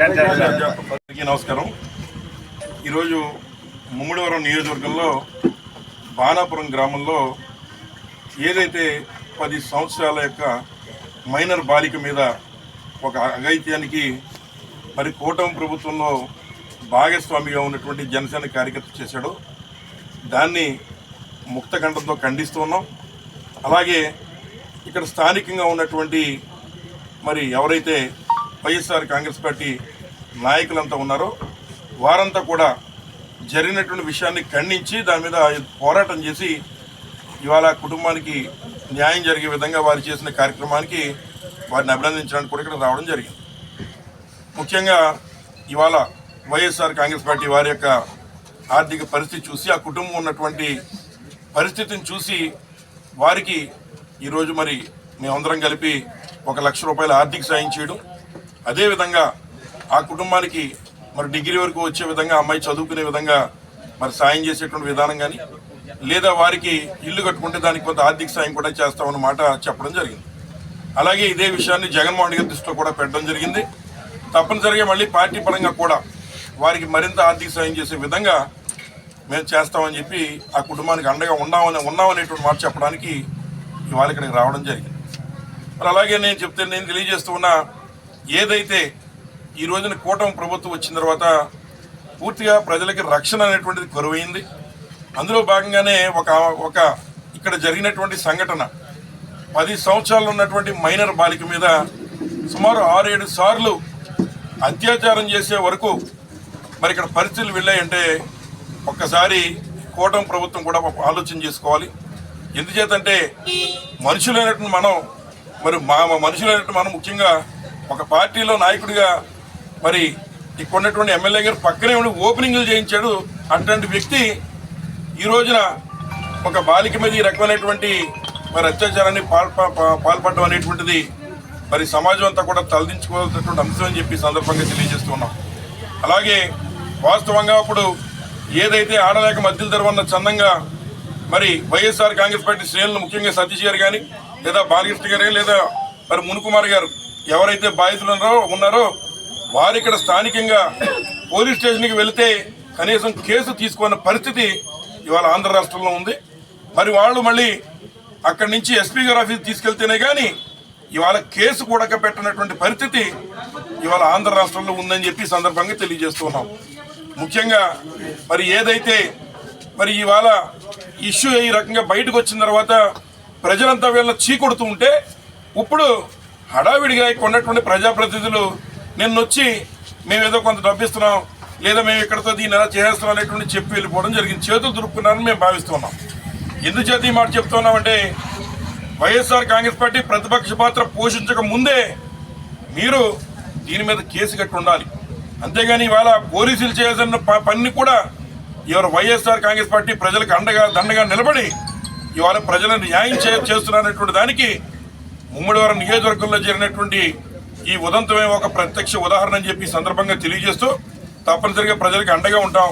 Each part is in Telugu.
అందరికీ నమస్కారం. ఈరోజు ముమ్మడివరం నియోజకవర్గంలో బాణాపురం గ్రామంలో ఏదైతే పది సంవత్సరాల యొక్క మైనర్ బాలిక మీద ఒక అఘైత్యానికి మరి కూటమి ప్రభుత్వంలో భాగస్వామిగా ఉన్నటువంటి జనసేన కార్యకర్త చేశాడు. దాన్ని ముక్తఖండంతో ఖండిస్తూ ఉన్నాం. అలాగే ఇక్కడ స్థానికంగా ఉన్నటువంటి మరి ఎవరైతే వైఎస్ఆర్ కాంగ్రెస్ పార్టీ నాయకులంతా ఉన్నారో. వారంతా కూడా జరిగినటువంటి విషయాన్ని ఖండించి దాని మీద పోరాటం చేసి ఇవాళ కుటుంబానికి న్యాయం జరిగే విధంగా వారు చేసిన కార్యక్రమానికి వారిని అభినందించడానికి కూడా ఇక్కడ రావడం జరిగింది. ముఖ్యంగా ఇవాళ వైఎస్ఆర్ కాంగ్రెస్ పార్టీ వారి యొక్క ఆర్థిక పరిస్థితి చూసి ఆ కుటుంబం ఉన్నటువంటి పరిస్థితిని చూసి వారికి ఈరోజు మరి మేమందరం కలిపి ఒక లక్ష రూపాయల ఆర్థిక సాయం చేయడం అదేవిధంగా ఆ కుటుంబానికి మరి డిగ్రీ వరకు వచ్చే విధంగా అమ్మాయి చదువుకునే విధంగా మరి సాయం చేసేటువంటి విధానం కానీ లేదా వారికి ఇల్లు కట్టుకుంటే దానికి కొంత ఆర్థిక సాయం కూడా చేస్తామన్నమాట చెప్పడం జరిగింది. అలాగే ఇదే విషయాన్ని జగన్మోహన్ గారి దృష్టిలో కూడా పెట్టడం జరిగింది. తప్పనిసరిగా మళ్ళీ పార్టీ పరంగా కూడా వారికి మరింత ఆర్థిక సాయం చేసే విధంగా మేము చేస్తామని చెప్పి ఆ కుటుంబానికి అండగా ఉన్నామని ఉన్నామనేటువంటి మాట చెప్పడానికి ఇవాళ ఇక్కడికి రావడం జరిగింది. మరి అలాగే నేను చెప్తే నేను తెలియజేస్తూ ఉన్నా ఏదైతే ఈ రోజున కూటమి ప్రభుత్వం వచ్చిన తర్వాత పూర్తిగా ప్రజలకి రక్షణ అనేటువంటిది కరువైంది. అందులో భాగంగానే ఒక ఒక ఇక్కడ జరిగినటువంటి సంఘటన పది సంవత్సరాలు ఉన్నటువంటి మైనర్ బాలిక మీద సుమారు ఆరేడు సార్లు అత్యాచారం చేసే వరకు మరి ఇక్కడ పరిస్థితులు వెళ్ళాయంటే ఒక్కసారి కూటమి ప్రభుత్వం కూడా ఆలోచన చేసుకోవాలి. ఎందుచేతంటే మనుషులైనటువంటి మనం మరి మా మా మనుషులైనటువంటి మనం ముఖ్యంగా ఒక పార్టీలో నాయకుడిగా మరి ఇక్కడ ఉన్నటువంటి ఎమ్మెల్యే గారు పక్కనే ఉండి ఓపెనింగ్లు చేయించాడు అటువంటి వ్యక్తి ఈ రోజున ఒక బాలిక మీద ఈ రకమైనటువంటి మరి అత్యాచారాన్ని పాల్పడడం అనేటువంటిది మరి సమాజం అంతా కూడా తలదించుకోవాల్సినటువంటి అంశం అని చెప్పి సందర్భంగా తెలియజేస్తున్నాం. అలాగే వాస్తవంగా అప్పుడు ఏదైతే ఆడలేక మధ్యలో ధరవన్న చందంగా మరి వైఎస్ఆర్ కాంగ్రెస్ పార్టీ శ్రేణులు ముఖ్యంగా సతీష్ గారు కానీ లేదా బాలకృష్ణ గారు లేదా మరి మునుకుమార్ గారు ఎవరైతే బాధితులు ఉన్నారో ఉన్నారో వారు ఇక్కడ స్థానికంగా పోలీస్ స్టేషన్కి వెళితే కనీసం కేసు తీసుకున్న పరిస్థితి ఇవాళ ఆంధ్ర రాష్ట్రంలో ఉంది. మరి వాళ్ళు మళ్ళీ అక్కడి నుంచి ఎస్పీ గారి ఆఫీస్ తీసుకెళ్తేనే కానీ ఇవాళ కేసు కూడా పెట్టినటువంటి పరిస్థితి ఇవాళ ఆంధ్ర రాష్ట్రంలో ఉందని చెప్పి సందర్భంగా తెలియజేస్తున్నాం ముఖ్యంగా మరి ఏదైతే మరి ఇవాళ ఇష్యూ ఈ రకంగా బయటకు వచ్చిన తర్వాత ప్రజలంతా వీళ్ళ చీకొడుతూ ఉంటే ఇప్పుడు హడావిడిగా ఇక్కడ ఉన్నటువంటి ప్రజాప్రతినిధులు నిన్న వచ్చి మేము ఏదో కొంత డబ్బిస్తున్నాం లేదా మేము ఇక్కడతో దీన్ని ఎలా చేసేస్తున్నాం అనేటువంటి చెప్పి వెళ్ళిపోవడం జరిగింది. చేతులు దురుపుకున్నారని మేము భావిస్తున్నాం. ఎందుచేత ఈ మాట చెప్తున్నామంటే వైఎస్ఆర్ కాంగ్రెస్ పార్టీ ప్రతిపక్ష పాత్ర పోషించక ముందే మీరు దీని మీద కేసు కట్టి ఉండాలి. అంతేగాని ఇవాళ పోలీసులు చేయాల్సిన ప- పని కూడా ఎవరు వైఎస్ఆర్ కాంగ్రెస్ పార్టీ ప్రజలకు అండగా దండగా నిలబడి ఇవాళ ప్రజలను న్యాయం చే దానికి ముమ్మడివారం నియోజకవర్గంలో జరిగినటువంటి ఈ ఉదంతమే ఒక ప్రత్యక్ష ఉదాహరణ అని చెప్పి సందర్భంగా తెలియజేస్తూ తప్పనిసరిగా ప్రజలకు అండగా ఉంటాం.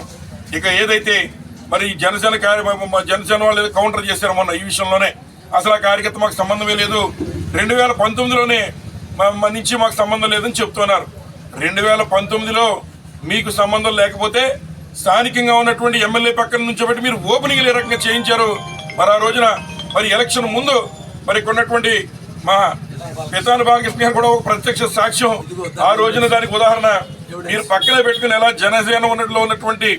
ఇక ఏదైతే మరి జనసేన కార్య జనసేన వాళ్ళు ఏదో కౌంటర్ చేశారు మొన్న ఈ విషయంలోనే. అసలు ఆ కార్యకర్త మాకు సంబంధమే లేదు. రెండు వేల పంతొమ్మిదిలోనే నుంచి మాకు సంబంధం లేదని చెప్తున్నారు. రెండు వేల పంతొమ్మిదిలో మీకు సంబంధం లేకపోతే స్థానికంగా ఉన్నటువంటి ఎమ్మెల్యే పక్కన నుంచో బట్టి మీరు ఓపెనింగ్ ఏ రకంగా చేయించారు? మరి ఆ రోజున మరి ఎలక్షన్ ముందు మరి కొన్నటువంటి మా పితాను బాలకృష్ణ కూడా ఒక ప్రత్యక్ష సాక్ష్యం. ఆ రోజున దానికి ఉదాహరణ మీరు పక్కనే పెట్టుకుని ఎలా జనసేన ఉన్నట్లో ఉన్నటువంటి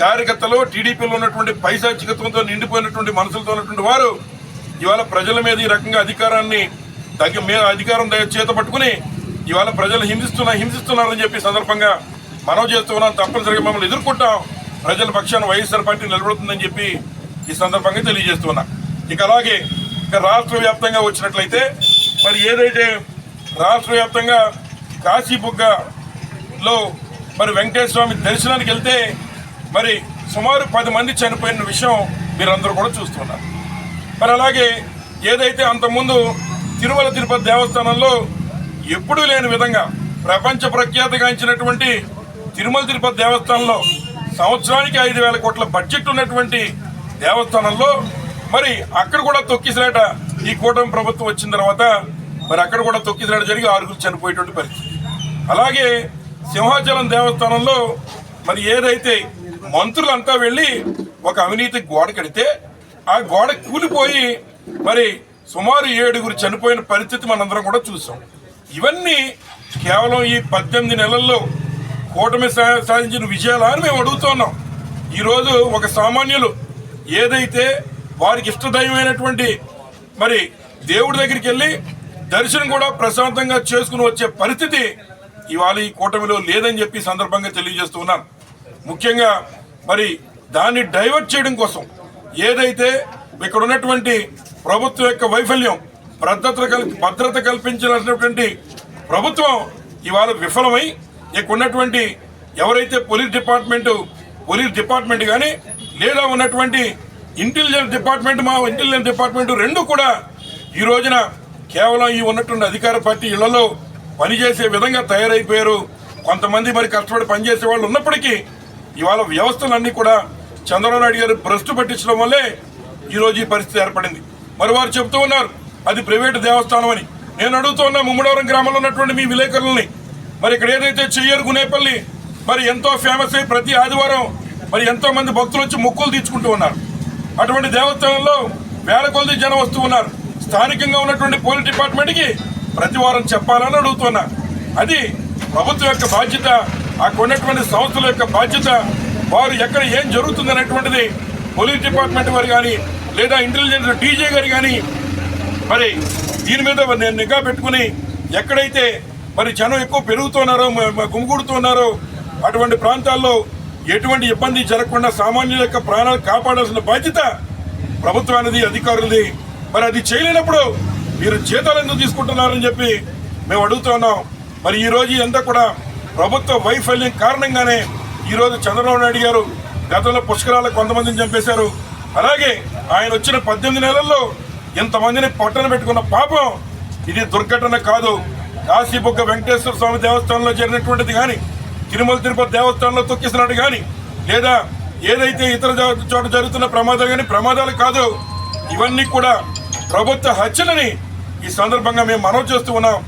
కార్యకర్తలు టీడీపీలో ఉన్నటువంటి పైశాచికత్వంతో నిండిపోయినటువంటి మనసులతో ఉన్నటువంటి వారు ఇవాళ ప్రజల మీద ఈ రకంగా అధికారాన్ని తగ్గ మీద అధికారం చేత పట్టుకుని ఇవాళ ప్రజలు హింసిస్తున్నా హింసిస్తున్నారని చెప్పి సందర్భంగా మనం చేస్తున్నాం తప్పనిసరిగా మమ్మల్ని ఎదుర్కొంటాం. ప్రజల పక్షాన వైఎస్ఆర్ పార్టీ నిలబడుతుందని చెప్పి ఈ సందర్భంగా తెలియజేస్తున్నా ఇక అలాగే ఇక రాష్ట్ర వ్యాప్తంగా వచ్చినట్లయితే మరి ఏదైతే రాష్ట్ర వ్యాప్తంగా కాశీబుగ్గలో మరి వెంకటేశ్వర స్వామి దర్శనానికి వెళ్తే మరి సుమారు పది మంది చనిపోయిన విషయం మీరందరూ కూడా చూస్తున్నారు. మరి అలాగే ఏదైతే అంతకుముందు తిరుమల తిరుపతి దేవస్థానంలో ఎప్పుడూ లేని విధంగా ప్రపంచ ప్రఖ్యాతిగాంచినటువంటి తిరుమల తిరుపతి దేవస్థానంలో సంవత్సరానికి ఐదు వేల కోట్ల బడ్జెట్ ఉన్నటువంటి దేవస్థానంలో మరి అక్కడ కూడా తొక్కిసలాట ఈ కూటమి ప్రభుత్వం వచ్చిన తర్వాత మరి అక్కడ కూడా తొక్కిసలాట జరిగి ఆరుగురు చనిపోయేటువంటి పరిస్థితి. అలాగే సింహాచలం దేవస్థానంలో మరి ఏదైతే మంత్రులంతా వెళ్ళి ఒక అవినీతి గోడ కడితే ఆ గోడ కూలిపోయి మరి సుమారు ఏడుగురు చనిపోయిన పరిస్థితి మనందరం కూడా చూసాం. ఇవన్నీ కేవలం ఈ పద్దెనిమిది నెలల్లో కూటమి సా- సాధించిన విజయాలని మేము అడుగుతున్నాం ఈరోజు ఒక సామాన్యులు ఏదైతే వారికి ఇష్టదైవమైనటువంటి మరి దేవుడి దగ్గరికి వెళ్ళి దర్శనం కూడా ప్రశాంతంగా చేసుకుని వచ్చే పరిస్థితి ఇవాళ ఈ కూటమిలో లేదని చెప్పి సందర్భంగా తెలియజేస్తూ ఉన్నాను. ముఖ్యంగా మరి దాన్ని డైవర్ట్ చేయడం కోసం ఏదైతే ఇక్కడ ఉన్నటువంటి ప్రభుత్వం యొక్క వైఫల్యం భద్రత కల్ భద్రత కల్పించాల్సినటువంటి ప్రభుత్వం ఇవాళ విఫలమై ఇక్కడ ఉన్నటువంటి ఎవరైతే పోలీస్ డిపార్ట్మెంటు పోలీస్ డిపార్ట్మెంట్ కానీ లేదా ఉన్నటువంటి ఇంటెలిజెన్స్ డిపార్ట్మెంట్ మా ఇంటెలిజెన్స్ డిపార్ట్మెంట్ రెండు కూడా ఈ రోజున కేవలం ఈ ఉన్నటువంటి అధికార పార్టీ ఇళ్ళలో పనిచేసే విధంగా తయారైపోయారు. కొంతమంది మరి కష్టపడి పనిచేసే వాళ్ళు ఉన్నప్పటికీ ఇవాళ వ్యవస్థలన్నీ కూడా చంద్రబాబు నాయుడు గారు భ్రష్టు పట్టించడం వల్లే ఈ ఈ పరిస్థితి ఏర్పడింది. మరి వారు చెప్తూ ఉన్నారు అది ప్రైవేటు దేవస్థానం అని. నేను అడుగుతూ ఉన్నా ముమ్మడవరం గ్రామంలో ఉన్నటువంటి మీ విలేకరులని. మరి ఇక్కడ ఏదైతే చెయ్యరు గునేపల్లి మరి ఎంతో ఫేమస్ అయి ప్రతి ఆదివారం మరి ఎంతో మంది భక్తులు వచ్చి మొక్కులు తీర్చుకుంటూ ఉన్నారు. అటువంటి దేవస్థానంలో వేల కొలది జనం వస్తూ ఉన్నారు. స్థానికంగా ఉన్నటువంటి పోలీస్ డిపార్ట్మెంట్కి ప్రతి వారం చెప్పాలని అడుగుతున్నా. అది ప్రభుత్వం యొక్క బాధ్యత అక్కడ ఉన్నటువంటి సంస్థల యొక్క బాధ్యత వారు ఎక్కడ ఏం జరుగుతుంది అనేటువంటిది పోలీస్ డిపార్ట్మెంట్ వారు కానీ లేదా ఇంటెలిజెన్స్ డీజే గారు కానీ మరి దీని మీద నేను నిఘా పెట్టుకుని ఎక్కడైతే మరి జనం ఎక్కువ పెరుగుతున్నారో మ- గుమిగూడుతున్నారో అటువంటి ప్రాంతాల్లో ఎటువంటి ఇబ్బంది జరగకుండా సామాన్యుల యొక్క ప్రాణాలు కాపాడాల్సిన బాధ్యత ప్రభుత్వానిది అధికారులది. మరి అది చేయలేనప్పుడు మీరు జీతాలు ఎందుకు తీసుకుంటున్నారని చెప్పి మేము అడుగుతున్నాం మరి ఈ రోజు ఇదంతా కూడా ప్రభుత్వ వైఫల్యం కారణంగానే ఈరోజు చంద్రబాబు నాయుడు గారు గతంలో పుష్కరాలు కొంతమందిని చంపేశారు. అలాగే ఆయన వచ్చిన పద్దెనిమిది నెలల్లో ఇంతమందిని పట్టణ పెట్టుకున్న పాపం ఇది దుర్ఘటన కాదు. కాశీబుగ్గ వెంకటేశ్వర స్వామి దేవస్థానంలో జరిగినటువంటిది కానీ తిరుమల తిరుపతి దేవస్థానంలో తొక్కిస్తున్నాడు కానీ లేదా ఏదైతే ఇతర చోట జరుగుతున్న ప్రమాదాలు కానీ ప్రమాదాలు కాదు ఇవన్నీ కూడా ప్రభుత్వ హత్యలని ఈ సందర్భంగా మేము మనవి చేస్తూ ఉన్నాం.